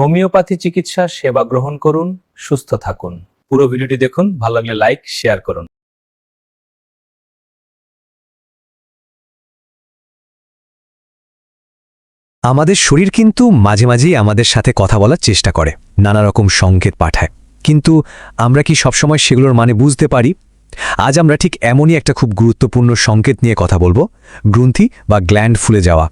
Homeopathy চিকিৎসা, সেবা গ্রহণ করুন, সুস্থ থাকুন। পুরো ভিডিওটি দেখুন, ভালো লাগলে লাইক, শেয়ার করুন। আমাদের শরীর কিন্তু মাঝে মাঝেই আমাদের সাথে কথা বলার চেষ্টা করে, নানা রকম সংকেত পাঠায়। কিন্তু আমরা কি সবসময় সেগুলোর মানে বুঝতে পারি? আজ আমরা ঠিক এমনই একটা খুব গুরুত্বপূর্ণ সংকেত নিয়ে কথা বলব, গ্রন্থি বা গ্ল্যান্ড ফুলে যাওয়া।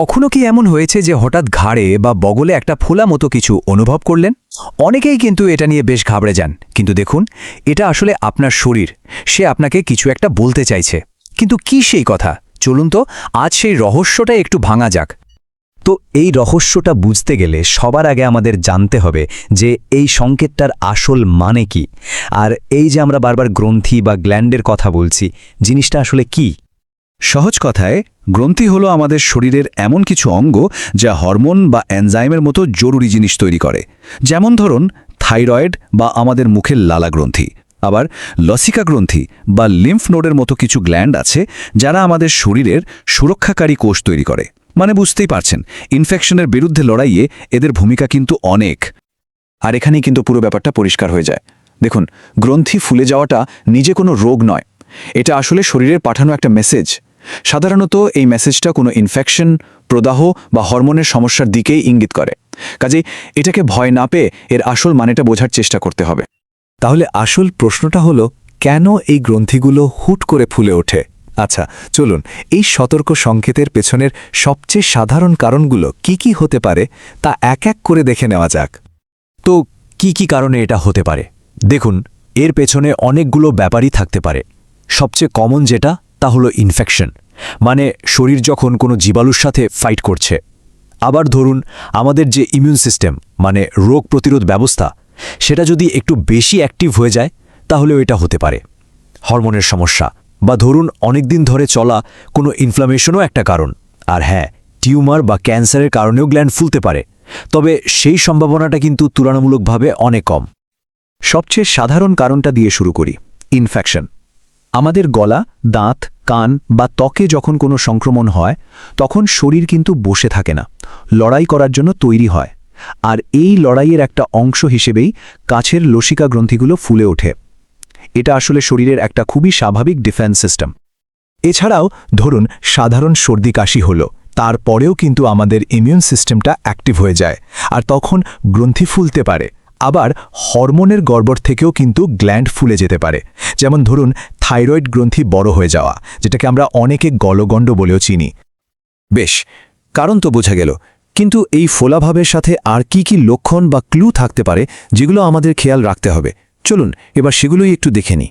কখনো কি এমন হয়েছে যে হঠাৎ ঘাড়ে বা বগলে একটা ফোলা মতো কিছু অনুভব করলেন? অনেকেই কিন্তু এটা নিয়ে বেশ ঘাবড়ে যান। কিন্তু দেখুন, এটা আসলে আপনার শরীর। সে আপনাকে কিছু একটা বলতে চাইছে। কিন্তু কি সেই কথা? চলুন তো, আজ সেই রহস্যটা একটু ভাঙা যাক। তো এই রহস্যটা বুঝতে গেলে সবার আগে আমাদের জানতে হবে যে এই সংকেতটার আসল মানে কি। আর এই যে আমরা বারবার গ্রন্থি বা গ্ল্যান্ডের কথা বলছি, জিনিসটা আসলে কি? সহজ কথায় গ্রন্থি হলো আমাদের শরীরের এমন কিছু অঙ্গ যা হরমোন বা এনজাইমের মতো জরুরি জিনিস তৈরি করে। যেমন ধরুন, থাইরয়েড বা আমাদের মুখের লালা গ্রন্থি। আবার লসিকা গ্রন্থি বা লিম্ফ নোডের মতো কিছু গ্ল্যান্ড আছে যারা আমাদের শরীরের সুরক্ষাকারী কোষ তৈরি করে। মানে বুঝতেই পারছেন, ইনফেকশনের বিরুদ্ধে লড়াইয়ে এদের ভূমিকা কিন্তু অনেক। আর এখানেই কিন্তু পুরো ব্যাপারটা পরিষ্কার হয়ে যায়। দেখুন, গ্রন্থি ফুলে যাওয়াটা নিজে কোনো রোগ নয়। এটা আসলে শরীরের পাঠানো একটা মেসেজ সাধারণত এই মেসেজটা কোনো ইনফেকশন প্রদাহ বা হরমোনের সমস্যার দিকেই ইঙ্গিত করে। কাজেই এটাকে ভয় না পেয়ে এর আসল মানেটা বোঝার চেষ্টা করতে হবে। তাহলে আসল প্রশ্নটা হলো, কেন এই গ্রন্থিগুলো হুট করে ফুলে ওঠে? আচ্ছা চলুন, এই সতর্ক সংকেতের পেছনের সবচেয়ে সাধারণ কারণগুলো কি কি হতে পারে তা এক এক করে দেখে নেওয়া যাক। তো, কি কি কারণে এটা হতে পারে? দেখুন, এর পেছনে অনেকগুলো ব্যাপারই থাকতে পারে। সবচেয়ে কমন যেটা তা হলো ইনফেকশন মানে শরীর যখন কোনো জীবাণুর সাথে ফাইট করছে। আবার ধরুন, আমাদের যে ইমিউন সিস্টেম মানে রোগ প্রতিরোধ ব্যবস্থা, সেটা যদি একটু বেশি অ্যাক্টিভ হয়ে যায়, তাহলেও এটা হতে পারে। হরমোনের সমস্যা বা ধরুন, অনেকদিন ধরে চলা কোনো ইনফ্লামেশনও একটা কারণ। আর হ্যাঁ টিউমার বা ক্যান্সারের কারণেও গ্ল্যান্ড ফুলতে পারে। তবে সেই সম্ভাবনাটা কিন্তু তুলনামূলকভাবে অনেক কম। সবচেয়ে সাধারণ কারণটা দিয়ে শুরু করি ইনফেকশন আমাদের গলা, দাঁত কান বা ত্বকে যখন কোনো সংক্রমণ হয়, তখন শরীর কিন্তু বসে থাকে না। লড়াই করার জন্য তৈরি হয়। আর এই লড়াইয়ের একটা অংশ হিসেবেই কাছের লসিকা গ্রন্থিগুলো ফুলে ওঠে। এটা আসলে শরীরের একটা খুবই স্বাভাবিক ডিফেন্স সিস্টেম। এছাড়াও, ধরুন, সাধারণ সর্দি কাশি হলো, তারপরেও কিন্তু আমাদের ইমিউন সিস্টেমটা অ্যাক্টিভ হয়ে যায়। আর তখন গ্রন্থি ফুলতে পারে। আবার হরমোনের গড়বড় থেকেও কিন্তু গ্ল্যান্ড ফুলে যেতে পারে। যেমন ধরুন, থাইরয়েড গ্রন্থি বড় হয়ে যাওয়া, যেটাকে আমরা অনেকে গলগণ্ড বলেও চিনি। বেশ, কারণ তো বোঝা গেল। কিন্তু এই ফোলাভাবের সাথে আর কি কি লক্ষণ বা ক্লু থাকতে পারে, যেগুলো আমাদের খেয়াল রাখতে হবে? চলুন, এবার সেগুলোই একটু দেখে নিই।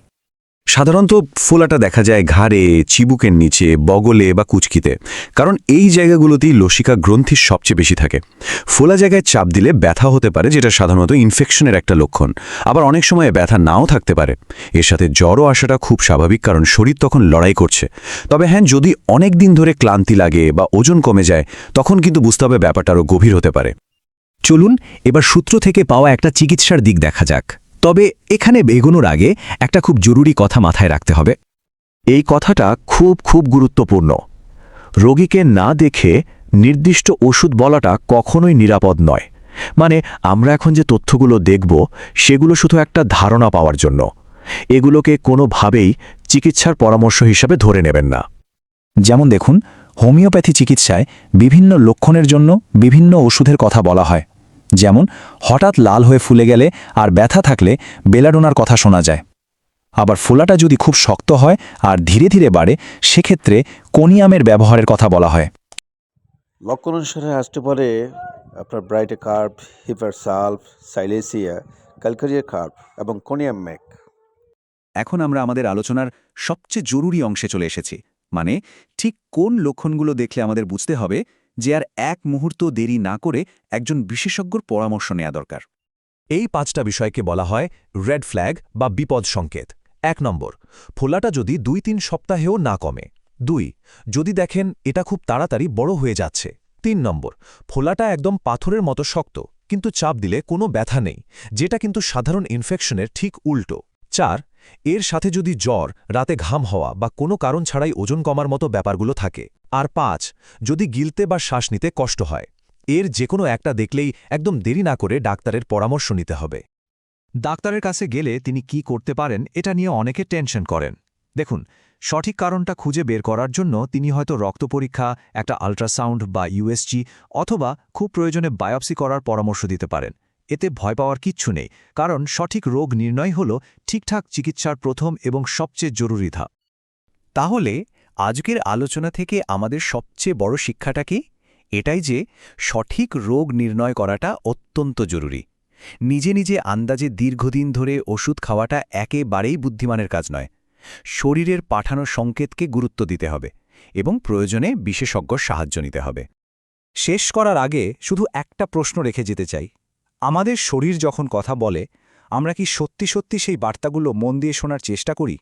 সাধারণত ফোলাটা দেখা যায় ঘাড়ে, চিবুকের নিচে, বগলে বা কুচকিতে। কারণ এই জায়গাগুলোতেই লসিকা গ্রন্থির সবচেয়ে বেশি থাকে। ফোলা জায়গায় চাপ দিলে ব্যথা হতে পারে, যেটা সাধারণত ইনফেকশনের একটা লক্ষণ। আবার অনেক সময় ব্যথা নাও থাকতে পারে। এর সাথে জ্বরও আসাটা খুব স্বাভাবিক, কারণ শরীর তখন লড়াই করছে। তবে হ্যাঁ যদি অনেক দিন ধরে ক্লান্তি লাগে বা ওজন কমে যায়, তখন কিন্তু বুঝতে হবে ব্যাপারটা আরও গভীর হতে পারে। চলুন, এবার সূত্র থেকে পাওয়া একটা চিকিৎসার দিক দেখা যাক। তবে এখানে এগোনোর আগে একটা খুব জরুরি কথা মাথায় রাখতে হবে। এই কথাটা খুব খুব গুরুত্বপূর্ণ। রোগীকে না দেখে নির্দিষ্ট ওষুধ বলাটা কখনোই নিরাপদ নয়। মানে আমরা এখন যে তথ্যগুলো দেখব, সেগুলো শুধু একটা ধারণা পাওয়ার জন্য। এগুলোকে কোনোভাবেই চিকিৎসার পরামর্শ হিসাবে ধরে নেবেন না। যেমন দেখুন, হোমিওপ্যাথি চিকিৎসায় বিভিন্ন লক্ষণের জন্য বিভিন্ন ওষুধের কথা বলা হয়। যেমন হঠাৎ লাল হয়ে ফুলে গেলে আর ব্যথা থাকলে বেলাডোনার কথা শোনা যায়। আবার ফোলাটা যদি খুব শক্ত হয় আর ধীরে ধীরে বাড়ে সেক্ষেত্রে কোনিয়ামের ব্যবহারের কথা বলা হয়। লক্ষণ অনুসারে আসতে পারে আপনার ব্রাইটে carb hepar sulph silicea calcarea carb এবং কোনিয়াম ম্যাক এখন আমরা আমাদের আলোচনার সবচেয়ে জরুরি অংশে চলে এসেছি মানে ঠিক কোন লক্ষণগুলো দেখলে আমাদের বুঝতে হবে যে আর এক মুহূর্ত দেরি না করে একজন বিশেষজ্ঞর পরামর্শ নেওয়া দরকার। এই পাঁচটা বিষয়কে বলা হয় রেড ফ্ল্যাগ বা বিপদ সংকেত। এক নম্বর, ফোলাটা যদি দুই তিন সপ্তাহেও না কমে। দুই, যদি দেখেন এটা খুব তাড়াতাড়ি বড় হয়ে যাচ্ছে। তিন নম্বর, ফোলাটা একদম পাথরের মতো শক্ত, কিন্তু চাপ দিলে কোনো ব্যথা নেই, যেটা কিন্তু সাধারণ ইনফেকশনের ঠিক উল্টো। চার এর সাথে যদি জ্বর, রাতে ঘাম হওয়া বা কোনো কারণ ছাড়াই ওজন কমার মতো ব্যাপারগুলো থাকে। আর পাঁচ, যদি গিলতে বা শ্বাস নিতে কষ্ট হয়, এর যে কোনো একটা দেখলেই একদম দেরি না করে ডাক্তারের পরামর্শ নিতে হবে। ডাক্তারের কাছে গেলে তিনি কি করতে পারেন, এটা নিয়ে অনেকে টেনশন করেন। দেখুন, সঠিক কারণটা খুঁজে বের করার জন্য তিনি হয়তো রক্ত পরীক্ষা, একটা আল্ট্রাসাউন্ড বা ইউএসজি অথবা খুব প্রয়োজনে বায়োপসি করার পরামর্শ দিতে পারেন। এতে ভয় পাওয়ার কিচ্ছু নেই, কারণ সঠিক রোগ নির্ণয় হল ঠিকঠাক চিকিৎসার প্রথম এবং সবচেয়ে জরুরি ধাপ। তাহলে, আজকের আলোচনা থেকে আমাদের সবচেয়ে বড় শিক্ষাটা কি? এটাই যে সঠিক রোগ নির্ণয় করাটা অত্যন্ত জরুরি। নিজে নিজে আন্দাজে দীর্ঘদিন ধরে ওষুধ খাওয়াটা একেবারেই বুদ্ধিমানের কাজ নয়। শরীরের পাঠানো সংকেতকে গুরুত্ব দিতে হবে এবং প্রয়োজনে বিশেষজ্ঞ সাহায্য নিতে হবে। শেষ করার আগে শুধু একটা প্রশ্ন রেখে যেতে চাই। আমাদের শরীর যখন কথা বলে, আমরা কি সত্যি সত্যি সেই বার্তাগুলো মন দিয়ে শোনার চেষ্টা করি?